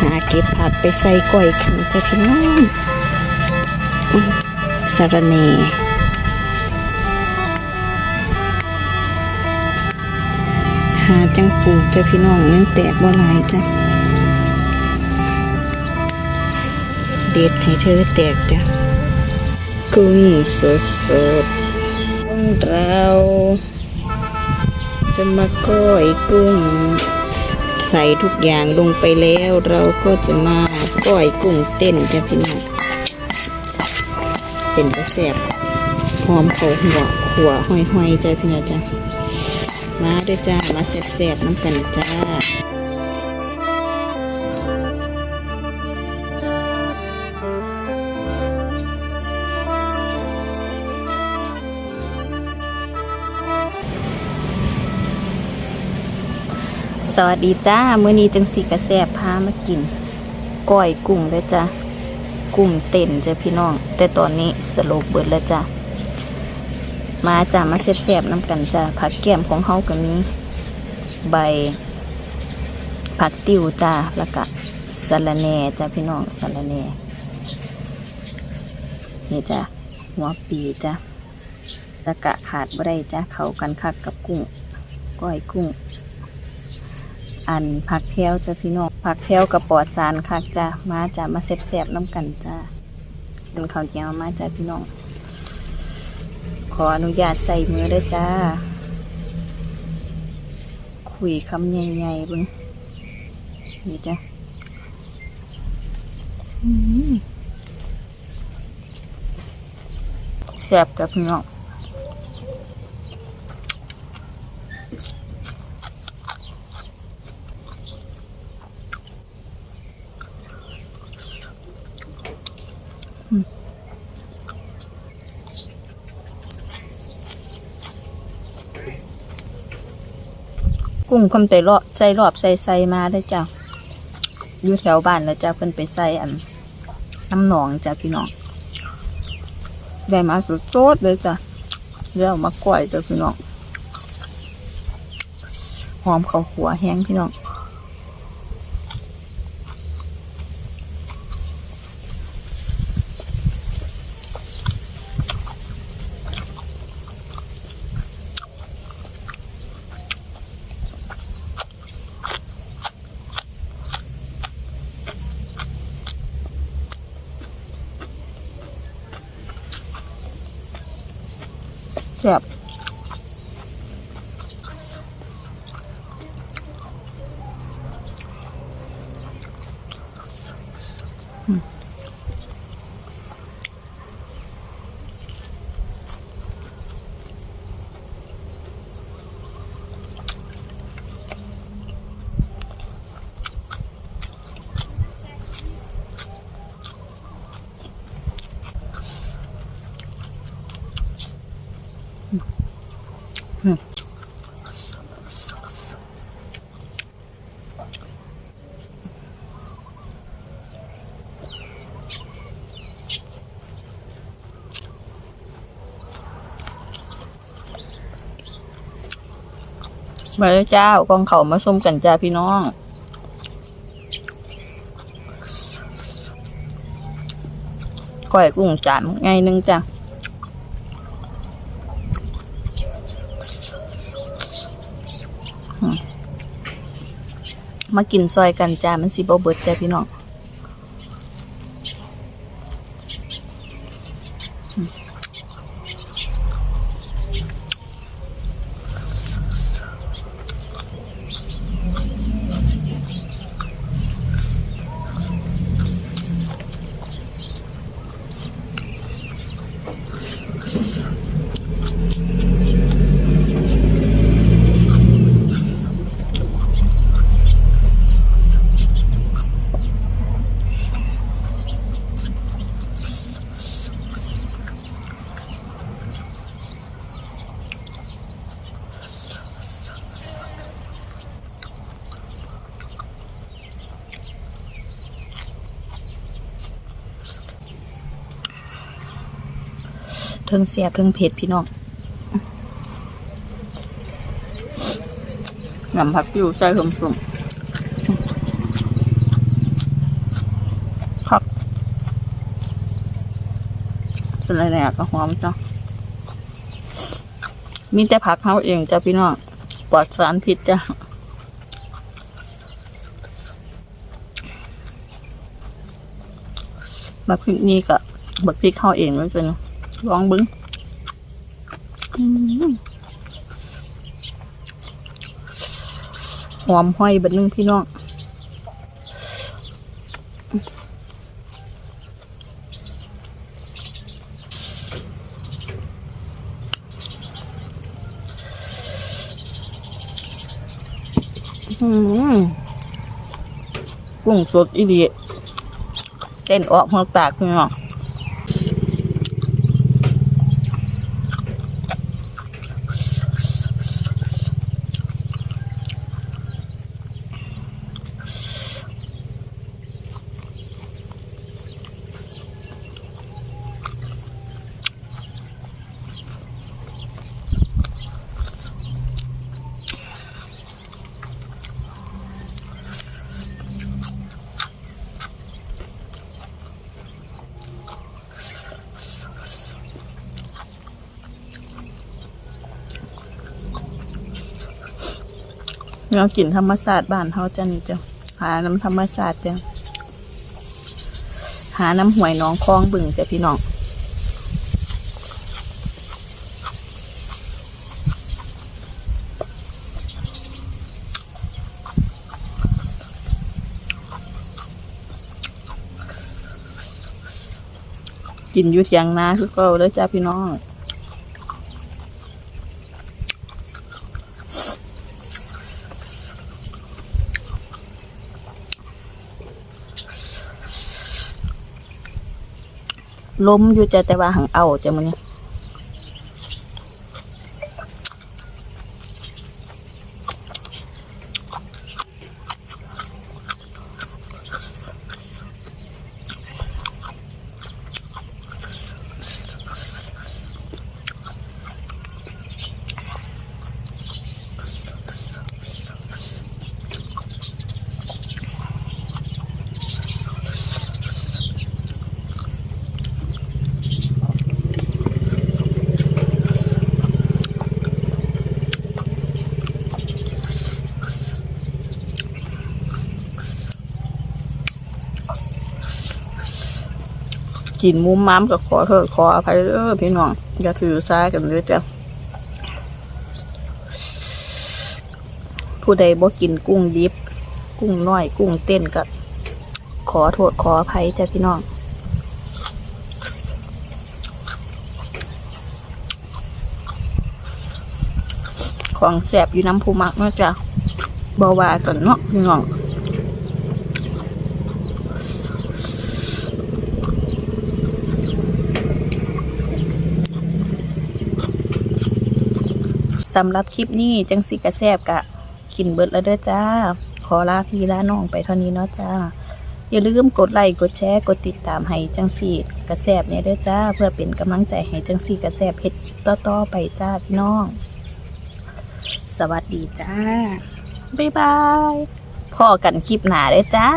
หาเก็บผักไปใส่ก้อยขันจ้ะพี่น้องสะรเนหาจังปูกจ้ะพี่น้องยังแตกบ่หลายจ้ะเด็ดให้เธอแตกจ้ะกุ้งสดสดๆของเราจะมาก้อยกุ้ง ใส่ทุกอย่างลงไปแล้ว เราก็จะมาก้อยกุ้งเต้นจ้ะพี่น้องเป็นกระแสบหอมเขาหัวหัวห้อยๆจ้ะพี่น้องจ้ะมาด้วยจ้ามาแสบๆน้ำกันจ้า สวัสดีจ้ามื้อนี้จังสีกระแสบพามากินก้อยกุ้งเลยจ้ะกุ้งเต้นจ้ะพี่น้อง แต่ตอนนี้สโลบเบิดแล้วจ้ะมาจ้ามาแซบๆน้ำกันจ้าผักแก้มของเฮาก็มีใบ ผักติ้วจ้าแล้วก็สะระแหน่จ้าพี่น้องสะระแหน่นี่จ้ะหัวปีจ้ะแล้วก็ขาดบ่ได้จ้ะเข้ากันคักกับกุ้งก้อยกุ้ง อันผักแพรวจ้ะพี่น้องผักแพรวกับปอดสารคักจ้ะมาจ้ะมาแซ่บๆน้ำกันจ้ะเป็นข้าวเหนียวมาจ้ะพี่น้อง ขออนุญาตใส่มือได้จ้า คุยคำใหญ่ๆบึงนี่จ้ะอืมแซ่บจ้ะพี่น้อง กุ้งคำไปเลาะใจรอบใส่ใส่มาได้จ้ะอยู่แถวบ้านแล้วจ้ะเพิ่นไปใส่อันน้ำหนองจ้ะพี่น้องได้มาสุดโจดเลยจ้ะเดี๋ยวเอามาก่อยจ้ะพี่น้องหอมเขาวหัวแห้งพี่น้อง แซ่บอืม มาเลยจ้าเอากองเขามาส้มกันจ้าพี่น้องก้อยกุ้งจานไงนึงจ้ะมากินซอยกันจ้ามันสิบ่เบิดจ้าพี่น้อง พิ่งแซ่บพิ่งเผ็ดพี่น้องหนำผักอยู่ใส่หอมสุ่มผักสไลด์แหนกหอมจ้ะมีแต่ผักเขาเองจ้ะพี่น้องปลอดสารพิษจ้ะมาพริกนี้กับบักพริกเข้าเองแล้วจ้าะ ลองเบึ้งอืมหอมห้อยบัดนึงพี่น้องอืมกุ้งสดอีดีเต้นออกหัวปากพี่น้อง เรากินธรรมศาสตร์บ้านเฮาจ้ะนี่จ้ะหาน้ำธรรมศาสตร์จ้ะหาน้ำห่วยน้องคลองบึงจ้ะพี่น้องกินอยู่เทียงนาคือเก็เลยจ้าพี่น้อง ล้มอยู่จ้ะแต่ว่าหังเอาจ้ะมันนี้ กินมุมม้ามก็ขอเถอะขออภัยเด้อพี่น้องอย่าถือสากันเลยจ้ะผู้ใดบ่กินกุ้งดิบ กุ้งน้อย กุ้งเต้นก็ขอโทษขออภัยจ้ะพี่น้องของแสบอยู่น้ำพูมักเนาะจ้ะบาวากันเนาะพี่น้อง สำหรับคลิปนี้จังสิกระแซบกะกินเบิดแล้วเด้อจ้า ขอลาพี่ลาน้องไปเท่านี้เนาะจ้า อย่าลืมกดไลค์กดแชร์กดติดตามให้จังสีกระแซบเนี่ยเด้อจ้า เพื่อเป็นกำลังใจให้จังสีกระแซบเฮ็ดคลิปต่อๆไปจ้าพี่น้อง สวัสดีจ้าบ๊ายบายพอกันคลิปหนาเด้อจ้า